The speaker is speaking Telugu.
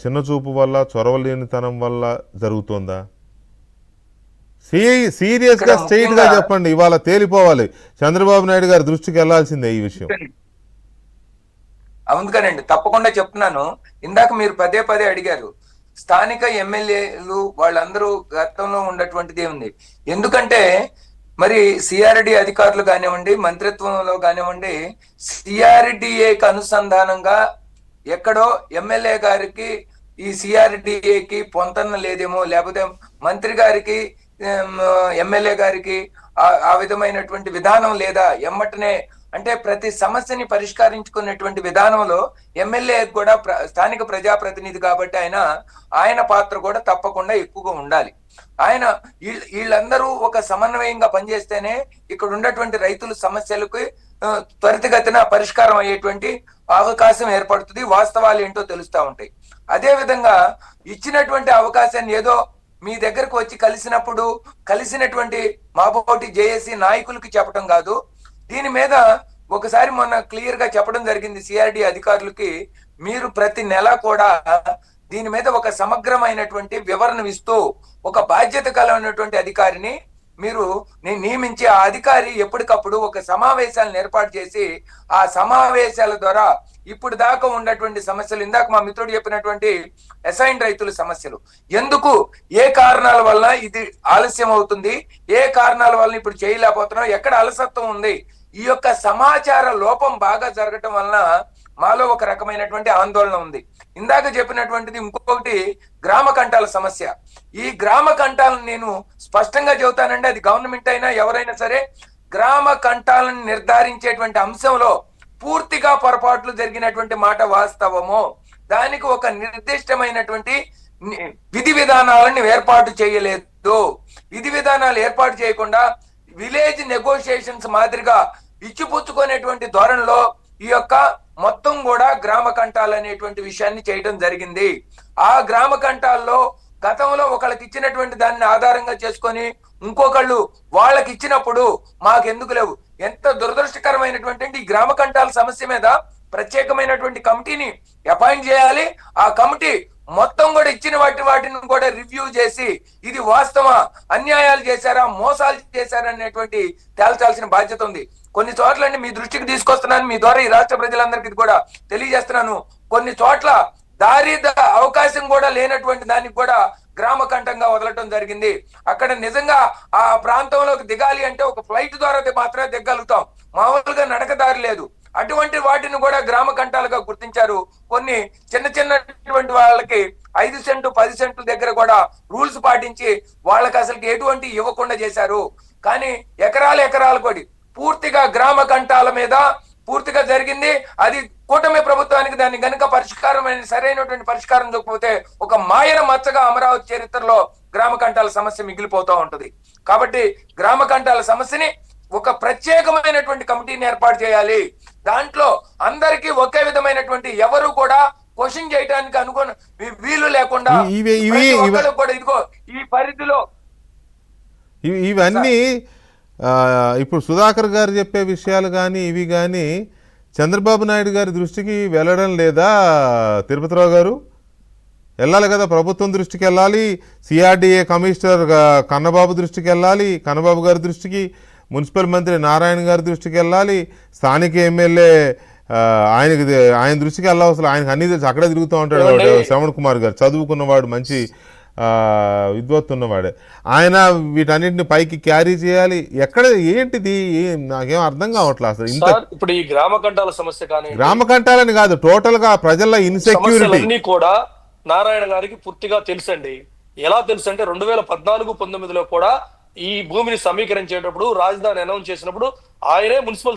చిన్న చూపు వల్ల చొరవలేనితనం వల్ల జరుగుతుందా? సీ సీరియస్గా ఇక్కడ స్ట్రైట్గా చెప్పండి ఇవాళ తేలిపోవాలి. చంద్రబాబు నాయుడు గారి దృష్టికి వెళ్ళాల్సిందే ఈ విషయం. అందుకనండి తప్పకుండా చెప్తున్నాను. ఇందాక మీరు పదే పదే అడిగారు స్థానిక ఎమ్మెల్యేలు వాళ్ళందరూ గతంలో ఉన్నటువంటిది ఉంది ఎందుకంటే మరి సిఆర్డి అధికారులు కానివ్వండి మంత్రిత్వంలో కానివ్వండి సిఆర్డిఏకి అనుసంధానంగా ఎక్కడో ఎమ్మెల్యే గారికి ఈ సిఆర్డిఏకి పొంతన లేదేమో లేకపోతే మంత్రి గారికి ఎమ్మెల్యే గారికి ఆ- విధమైనటువంటి విధానం లేదా? ఎమ్మటనే అంటే ప్రతి సమస్యని పరిష్కరించుకునేటువంటి విధానంలో ఎమ్మెల్యే కూడా ప్ర- స్థానిక ప్రజాప్రతినిధి కాబట్టి ఆయన ఆయన పాత్ర కూడా తప్పకుండా ఎక్కువగా ఉండాలి. ఆయన వీళ్ళ వీళ్ళందరూ ఒక సమన్వయంగా పనిచేస్తేనే ఇక్కడ ఉన్నటువంటి రైతుల సమస్యలకు త్వరితగతిన పరిష్కారం అయ్యేటువంటి అవకాశం ఏర్పడుతుంది. వాస్తవాలు ఏంటో తెలుస్తూ ఉంటాయి. అదే విధంగా ఇచ్చినటువంటి అవకాశాన్ని ఏదో మీ దగ్గరకు వచ్చి కలిసినప్పుడు కలిసినటువంటి మాబోటి జేఏసీ నాయకులకి చెప్పడం కాదు. దీని మీద ఒకసారి మొన్న క్లియర్గా చెప్పడం జరిగింది సిఆర్డి అధికారులకి. మీరు ప్రతి నెల కూడా దీని మీద ఒక సమగ్రమైనటువంటి వివరణ ఇస్తూ ఒక బాధ్యత కలిగినటువంటి అధికారిని మీరు నేను నియమించి ఆ అధికారి ఎప్పటికప్పుడు ఒక సమావేశాలను ఏర్పాటు చేసి ఆ సమావేశాల ద్వారా ఇప్పుడు దాకా ఉన్నటువంటి సమస్యలు ఇందాక మా మిత్రుడు చెప్పినటువంటి అసైన్ రైతుల సమస్యలు. ఎందుకు? ఏ కారణాల వల్ల ఇది ఆలస్యం అవుతుంది? ఏ కారణాల వల్ల ఇప్పుడు చేయలేకపోతున్నాం? ఎక్కడ అలసత్వం ఉంది? ఈ యొక్క సమాచార లోపం బాగా జరగటం వలన మాలో ఒక రకమైనటువంటి ఆందోళన ఉంది. ఇందాక చెప్పినటువంటిది ఇంకొకటి గ్రామ కంటాల సమస్య. ఈ గ్రామ కంఠాలను నేను స్పష్టంగా చెబుతానండి అది గవర్నమెంట్ అయినా ఎవరైనా సరే గ్రామ కంఠాలను నిర్ధారించేటువంటి అంశంలో పూర్తిగా పొరపాట్లు జరిగినటువంటి మాట వాస్తవము దానికి ఒక నిర్దిష్టమైనటువంటి విధి విధానాలను ఏర్పాటు చేయలేదు. విధి విధానాలు ఏర్పాటు చేయకుండా విలేజ్ నెగోషియేషన్స్ మాదిరిగా ఇచ్చిపుచ్చుకునేటువంటి ధోరణిలో ఈ యొక్క మొత్తం కూడా గ్రామ కంఠాలు అనేటువంటి విషయాన్ని చేయడం జరిగింది. ఆ గ్రామ కంఠాల్లో గతంలో ఒకళ్ళకి ఇచ్చినటువంటి దాన్ని ఆధారంగా చేసుకొని ఇంకొకళ్ళు వాళ్ళకి ఇచ్చినప్పుడు మాకెందుకు లేవు? ఎంత దురదృష్టకరమైనటువంటి ఈ గ్రామ కంటాల సమస్య మీద ప్రత్యేకమైనటువంటి కమిటీని అపాయింట్ చేయాలి. ఆ కమిటీ మొత్తం కూడా ఇచ్చిన వాటి వాటిని కూడా రివ్యూ చేసి ఇది వాస్తవా అన్యాయాలు చేశారా? మోసాలు చేశారా అనేటువంటి తేల్చాల్సిన బాధ్యత ఉంది. కొన్ని చోట్ల మీ దృష్టికి తీసుకొస్తున్నాను. మీ ద్వారా ఈ రాష్ట్ర ప్రజలందరికీ కూడా తెలియజేస్తున్నాను. కొన్ని చోట్ల దారి అవకాశం కూడా లేనటువంటి దానికి కూడా గ్రామ కంఠంగా వదలటం జరిగింది. అక్కడ నిజంగా ఆ ప్రాంతంలోకి దిగాలి అంటే ఒక ఫ్లైట్ ద్వారా మాత్రమే దిగలుగుతాం. మామూలుగా నడక దారి లేదు. అటువంటి వాటిని కూడా గ్రామ కంఠాలుగా గుర్తించారు. కొన్ని చిన్న చిన్నటువంటి వాళ్ళకి ఐదు సెంటు పది సెంట్ల దగ్గర కూడా రూల్స్ పాటించి వాళ్ళకి అసలు ఎటువంటి ఇవ్వకుండా చేశారు. కానీ ఎకరాలు ఎకరాలు కొడి పూర్తిగా గ్రామ కంఠాల మీద పూర్తిగా జరిగింది. అది కూటమి ప్రభుత్వానికి దాన్ని గనుక పరిష్కారమైన సరైనటువంటి పరిష్కారం దొరికిపోతే ఒక మాయన మచ్చగా అమరావతి చరిత్రలో గ్రామ కంఠాల సమస్య మిగిలిపోతూ ఉంటది. కాబట్టి గ్రామ కంఠాల సమస్యని ఒక ప్రత్యేకమైనటువంటి కమిటీని ఏర్పాటు చేయాలి. దాంట్లో అందరికీ ఒకే విధమైనటువంటి ఎవరు కూడా క్వశ్చన్ చేయడానికి అనుకున్న వీలు లేకుండా కూడా ఇదిగో ఈ పరిధిలో ఇవి- ఇవన్నీ ఇప్పుడు సుధాకర్ గారు చెప్పే విషయాలు కానీ ఇవి కానీ చంద్రబాబు నాయుడు గారి దృష్టికి వెళ్ళడం లేదా? తిరుపతిరావు గారు? వెళ్ళాలి కదా ప్రభుత్వం దృష్టికి వెళ్ళాలి సిఆర్డిఏ కమిషనర్ కన్నబాబు దృష్టికి వెళ్ళాలి కన్నబాబు గారి దృష్టికి మున్సిపల్ మంత్రి నారాయణ గారి దృష్టికి వెళ్ళాలి స్థానిక ఎమ్మెల్యే ఆయనకి ఆయన దృష్టికి వెళ్ళవసలు ఆయనకు అన్ని అక్కడే తిరుగుతూ ఉంటాడు? శ్రవణ్ కుమార్ గారు. చదువుకున్నవాడు మంచి ఆ, విద్వత్తు ఉన్నవాడే ఆయన వీటన్నిటిని పైకి క్యారీ చేయాలి. ఎక్కడ ఏంటిది? నాకేం అర్థం కావట్లేదు అసలు ఇంత ఇప్పుడు ఈ గ్రామ కంటాల సమస్య కానీ గ్రామ కంటాలని కాదు టోటల్గా ప్రజల ఇన్సెక్యూరిటీ కూడా నారాయణ గారికి పూర్తిగా తెలుసండి. ఎలా తెలుసు అంటే రెండు వేల పద్నాలుగు పంతొమ్మిదిలో కూడా ఈ భూమిని సమీకరించేటప్పుడు రాజధాని అనౌన్స్ చేసినప్పుడు ఆయనే మున్సిపల్